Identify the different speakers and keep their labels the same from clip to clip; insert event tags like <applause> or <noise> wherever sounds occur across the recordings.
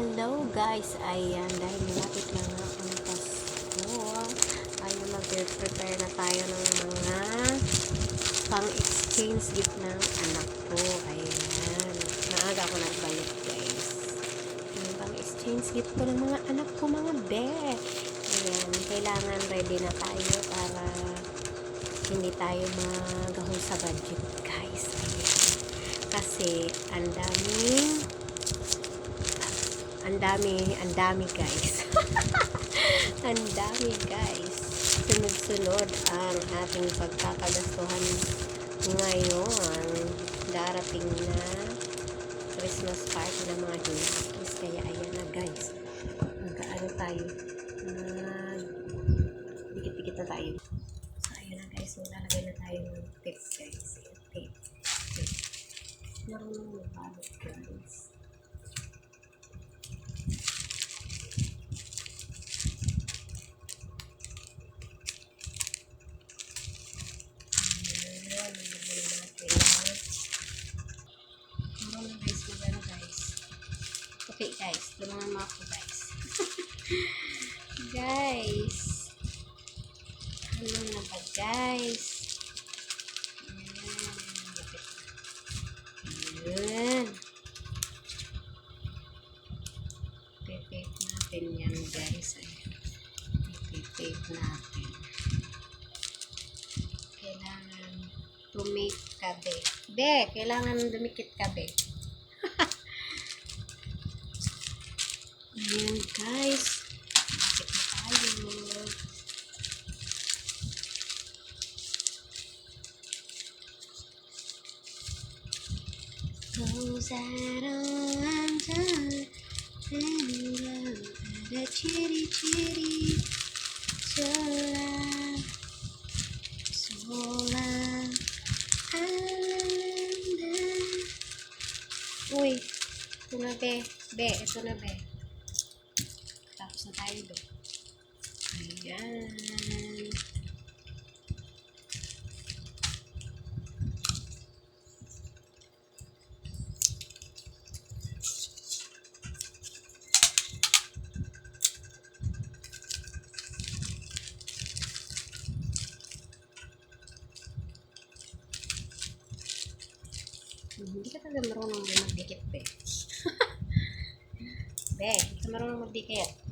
Speaker 1: Hello guys, ayan, dahil malapit na nga ang Pasko, ayun, mag-prepare na tayo ng mga pang-exchange gift ng anak ko, ayan. Maaga ako nagbalik guys. Yung pang-exchange gift ko ng mga anak ko, mga be. Ayan, kailangan ready na tayo para hindi tayo magahol sa budget guys. Ayan. Kasi ang daming ang dami, ang dami guys. <laughs> ang dami guys. Sunod-sunod ang ating pagkakagastuhan ngayon. Darating na Christmas party ng mga Hindus. Kaya ayan na guys. Mag-ano tayo. Mag dikit-dikit na tayo. So ayun na guys. Maglalagay na tayo ng tips guys. Tape. Tape. Marunong mabalot guys. Na. Marunong guys, magano guys. Okay guys, tulungan mo ako guys. <laughs> guys. Ano na ba guys? Ayan. Ayan. Tape natin yan guys. Ayan. Tape natin. Tumake ka be. Kailangan dumikit ka be. <laughs> Ayan guys. Lapit na tayo. Those that are undone and love the chitty chitty Uy, ito na be. Be, ito na be. Tapos na tayo be. Ayan. Hindi ka talaga marunong magdikit, be. <laughs> be, hindi ka marunong magdikit.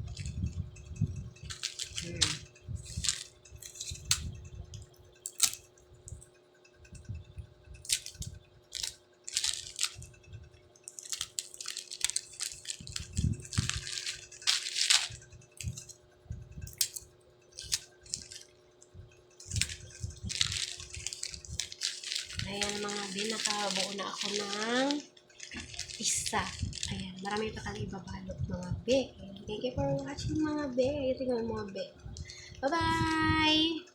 Speaker 1: Ayan mga be, nakabuo na ako ng isa. Ayan, marami pa tayo ibabalot mga be. Thank you for watching mga be. Tingnan mga be. Bye-bye!